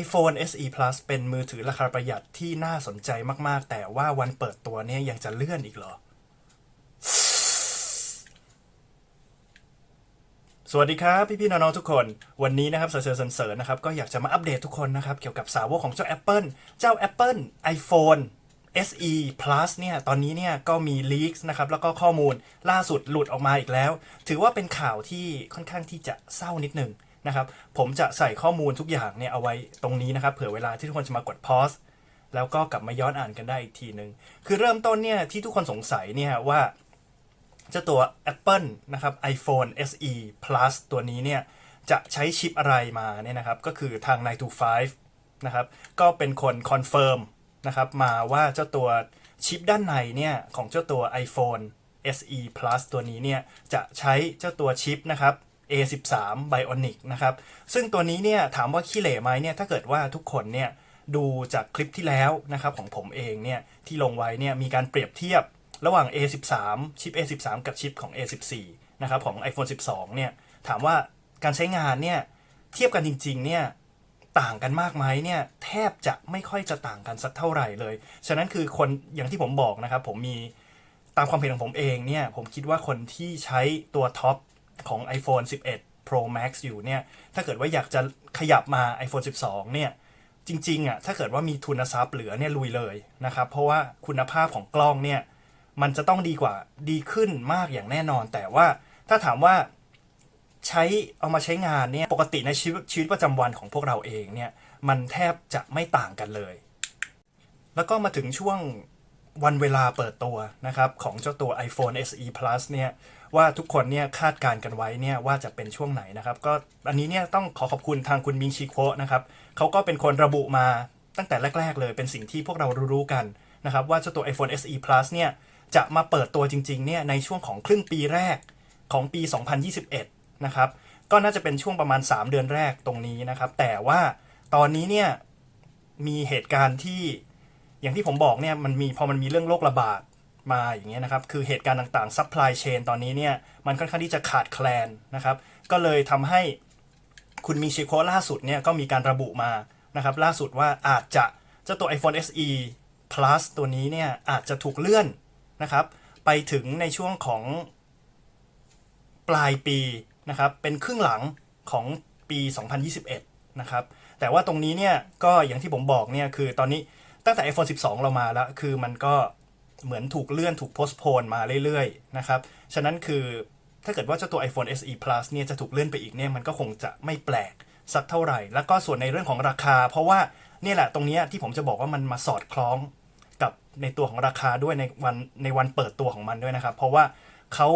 iPhone SE Plus เป็นมือถือราคาประหยัดที่น่าสนใจมากๆ แต่ว่าวันเปิดตัวเนี่ยยังจะเลื่อนอีกเหรอ สวัสดีครับพี่ๆน้องๆทุกคน วันนี้นะครับเสริญเสริญนะครับ ก็อยากจะมาอัปเดตทุกคนนะครับ เกี่ยวกับสาวกของเจ้า Apple เจ้า Apple iPhone SE Plus เนี่ย ตอนนี้เนี่ยก็มี leaks นะครับ แล้วก็ข้อมูลล่าสุดหลุดออกมาอีกแล้ว ถือว่าเป็นข่าวที่ค่อนข้างที่จะเศร้านิดหนึ่ง นะครับ ผมจะใส่ข้อมูลทุกอย่างเนี่ยเอาไว้ตรงนี้นะครับ เผื่อเวลาที่ทุกคนจะมากด pause แล้วก็กลับมาย้อนอ่านกันได้อีกทีหนึ่งคือเริ่มต้นเนี่ยที่ทุกคนสงสัยเนี่ยว่าเจ้าตัว Apple นะครับ iPhone SE Plus ตัวนี้เนี่ยจะใช้ชิปอะไรมาเนี่ยนะครับ ก็คือทาง9 to 5นะครับ ก็เป็นคนคอนเฟิร์มนะครับมาว่าเจ้าตัวชิปด้านในเนี่ยของเจ้าตัว iPhone SE Plus ตัวนี้เนี่ยจะใช้เจ้าตัวชิปนะครับ A13 Bionic นะครับ ซึ่งตัวนี้เนี่ยถามว่าขี้เหร่ไหมเนี่ยถ้าเกิดว่าทุกคนเนี่ยดูจากคลิปที่แล้วนะครับของผมเองเนี่ยที่ลงไว้เนี่ยมีการเปรียบเทียบระหว่าง A13 ชิป A13 กับชิปของ A14 นะครับของ iPhone 12 เนี่ยถามว่าการใช้งานเนี่ยเทียบกันจริงๆเนี่ยต่างกันมากไหมเนี่ยแทบจะไม่ค่อยจะต่างกันสักเท่าไหร่เลย ฉะนั้นคือคนอย่างที่ผมบอกนะครับผมมีตามความเห็นของผมเองเนี่ยผมคิดว่าคนที่ใช้ตัวท็อป ของ iPhone 11 Pro Max อยู่เนี่ย ถ้าเกิดว่าอยากจะขยับมา iPhone 12 เนี่ย จริงๆอะถ้าเกิดว่ามีทุนทรัพย์เหลือเนี่ยลุยเลยนะครับ เพราะว่าคุณภาพของกล้องเนี่ย มันจะต้องดีกว่าดีขึ้นมากอย่างแน่นอน แต่ว่าถ้าถามว่าใช้เอามาใช้งานเนี่ย ปกติในชีวิตชีวิตประจำวันของพวกเราเองเนี่ย มันแทบจะไม่ต่างกันเลย แล้วก็มาถึงช่วง วันเวลาเปิดตัวนะครับของเจ้าตัว iPhone SE Plus เนี่ยว่าทุกคนเนี่ยคาดการกันไว้เนี่ยว่าจะเป็นช่วงไหนนะครับ ก็อันนี้เนี่ยต้องขอขอบคุณทางคุณมิงชิโคะนะครับเขาก็เป็นคนระบุมาตั้งแต่แรก ๆ เลยเป็นสิ่งที่พวกเรารู้ๆกันนะครับว่าเจ้าตัว iPhone SE Plus เนี่ยจะมาเปิดตัวจริงๆเนี่ยในช่วงของครึ่งปีแรกของปี 2021 นะครับ ก็น่าจะเป็นช่วงประมาณ 3 เดือนแรกตรงนี้นะครับ แต่ว่าตอนนี้เนี่ยมีเหตุการณ์ที่ อย่างที่ผมบอกเนี่ยมันมีพอมันมีเรื่องโรคระบาดมาอย่างเงี้ยนะครับ คือเหตุการณ์ต่างๆซัพพลายเชนตอนนี้เนี่ยมันค่อนข้างที่จะขาดแคลนนะครับ ก็เลยทำให้คุณมีชิโคล่าสุดเนี่ยก็มีการระบุมานะครับ ล่าสุดว่าอาจจะเจ้าตัว iPhone SE Plus ตัวนี้เนี่ยอาจจะถูกเลื่อนนะครับ ไปถึงในช่วงของปลายปีนะครับ เป็นครึ่งหลังของปี 2021 นะครับ แต่ว่าตรงนี้เนี่ยก็อย่างที่ผมบอกเนี่ยคือตอนนี้ ตั้งแต่ iPhone 12 เรามาแล้ว คือมันก็เหมือนถูกเลื่อนถูกโพสโพนมาเรื่อยๆ นะครับ ฉะนั้นคือถ้าเกิดว่าเจ้าตัว iPhone SE Plus เนี่ยจะถูกเลื่อนไปอีกเนี่ยมันก็คงจะไม่แปลกสักเท่าไหร่ แล้วก็ส่วนในเรื่องของราคา เพราะว่าเนี่ยแหละตรงนี้ที่ผมจะบอกว่ามันมาสอดคล้องกับในตัวของราคาด้วยในวันในวันเปิดตัวของมันด้วยนะครับ เพราะว่าเขา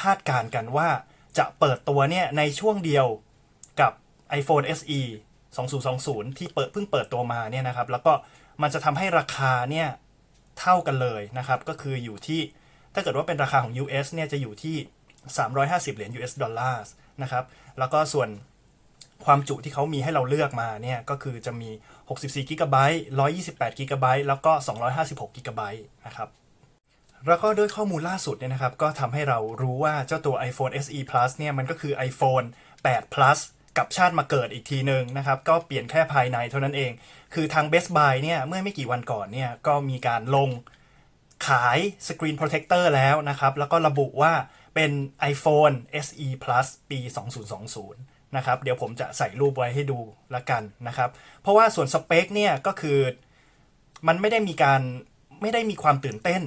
คาดการณ์กันว่าจะเปิดตัวเนี่ยในช่วงเดียวกับ iPhone SE 2020 ที่เปิดเพิ่งเปิดตัวมาเนี่ยนะครับ แล้วก็ มันจะทำให้ราคาเนี่ยเท่ากันเลยนะครับ ก็คืออยู่ที่ถ้าเกิดว่าเป็นราคาของ US เนี่ยจะอยู่ที่ 350 เหรียญ US ดอลลาร์นะครับ แล้วก็ส่วนความจุที่เขามีให้เราเลือกมาเนี่ยก็คือจะมี 64 g b 128 g b แล้วก็ 256 g b นะครับ แล้วก็ด้วยข้อมูลล่าสุดเนี่ยนะครับ ก็ทำให้เรารู้ว่าเจ้าตัว iPhone SE Plus เนี่ยมันก็คือ iPhone 8 Plus กับชาติมาเกิดอีกทีหนึ่งนะครับ ก็เปลี่ยนแค่ภายในเท่านั้นเอง คือทาง Best Buy เนี่ย เมื่อไม่กี่วันก่อนเนี่ย ก็มีการลงขาย Screen Protector แล้วนะครับ แล้วก็ระบุว่าเป็น iPhone SE Plus ปี 2020 นะครับ เดี๋ยวผมจะใส่รูปไว้ให้ดูละกันนะครับ เพราะว่าส่วนสเปคเนี่ยก็คือมันไม่ได้มีการไม่ได้มีความตื่นเต้น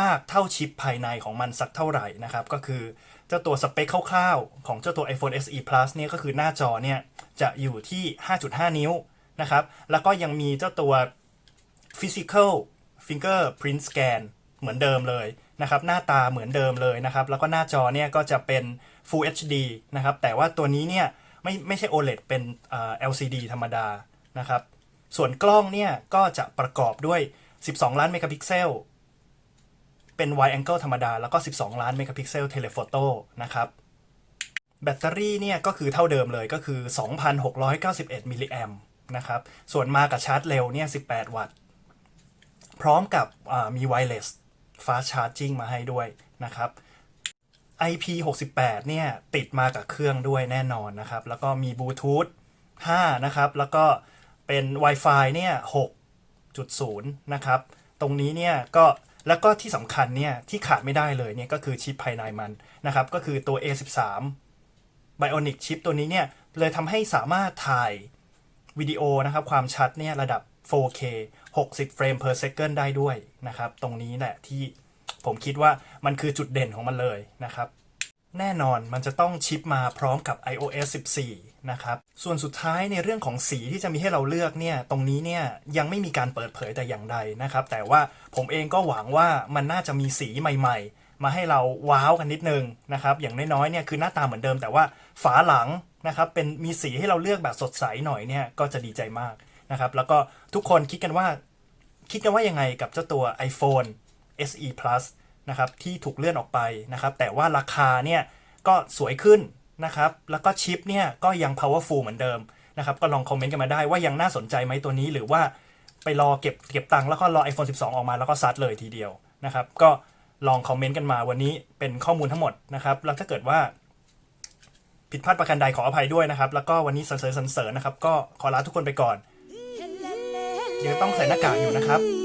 มากเท่าชิปภายในของมันสักเท่าไหร่นะครับ ก็คือ เจ้าตัวสเปคคร่าวๆ ของเจ้าตัว iPhone SE Plus เนี่ยก็คือหน้าจอเนี่ยจะอยู่ที่ 5.5 นิ้วนะครับ แล้วก็ยังมีเจ้าตัว Physical Fingerprint Scan เหมือนเดิมเลยนะครับ หน้าตาเหมือนเดิมเลยนะครับ แล้วก็หน้าจอเนี่ยก็จะเป็น Full HD นะครับ แต่ว่าตัวนี้เนี่ยไม่ไม่ใช่ OLED เป็น LCD ธรรมดานะครับ ส่วนกล้องเนี่ยก็จะประกอบด้วย 12 ล้านเมกะพิกเซล เป็น wide angle ธรรมดา แล้วก็ 12 ล้านเมกะพิกเซลเทเลโฟโต้นะครับแบตเตอรี่เนี่ยก็คือเท่าเดิมเลยก็คือ 2,691มิลลิแอมนะครับส่วนมากับชาร์จเร็วเนี่ย 18 วัตต์ พร้อมกับมี wireless fast charging มาให้ด้วยนะครับ IP68 เนี่ยติดมากับเครื่องด้วยแน่นอนนะครับ แล้วก็มีบลูทูธ5นะครับ แล้วก็เป็น Wi-Fi เนี่ย6.0 นะครับ ตรงนี้เนี่ยก็ แล้วก็ที่สำคัญเนี่ยที่ขาดไม่ได้เลยเนี่ยก็คือชิปภายในมันนะครับ ก็คือตัว A13 Bionic ชิปตัวนี้เนี่ยเลยทำให้สามารถถ่ายวิดีโอนะครับความชัดเนี่ยระดับ 4K 60 เฟรม per second ได้ด้วยนะครับ ตรงนี้แหละที่ผมคิดว่ามันคือจุดเด่นของมันเลยนะครับ แน่นอนมันจะต้องชิปมาพร้อมกับ iOS 14 นะครับ ส่วนสุดท้ายในเรื่องของสีที่จะมีให้เราเลือกเนี่ย ตรงนี้เนี่ยยังไม่มีการเปิดเผยแต่อย่างใดนะครับ แต่ว่าผมเองก็หวังว่ามันน่าจะมีสีใหม่ๆ มาให้เราว้าวกันนิดนึงนะครับ อย่างน้อยๆ เนี่ยคือหน้าตาเหมือนเดิม แต่ว่าฝาหลังนะครับเป็นมีสีให้เราเลือกแบบสดใสหน่อยเนี่ยก็จะดีใจมากนะครับ แล้วก็ทุกคนคิดกันว่า คิดกันว่ายังไงกับเจ้าตัว iPhone SE Plus นะครับที่ถูกเลื่อนออกไปนะครับ แต่ว่าราคาเนี่ยก็สวยขึ้นนะครับ แล้วก็ชิปเนี่ยก็ยัง powerful เหมือนเดิมนะครับ ก็ลองคอมเมนต์กันมาได้ว่ายังน่าสนใจไหมตัวนี้หรือว่าไปรอเก็บเก็บตังค์แล้วก็รอ iPhone 12 ออกมาแล้วก็ซัดเลยทีเดียวนะครับ ก็ลองคอมเมนต์กันมาวันนี้เป็นข้อมูลทั้งหมดนะครับ แล้วถ้าเกิดว่าผิดพลาดประการใดขออภัยด้วยนะครับ แล้วก็วันนี้สรรเสริญสรรเสริญนะครับ ก็ขอลาทุกคนไปก่อนยังต้องใส่หน้ากากอยู่นะครับสวัสดีครับ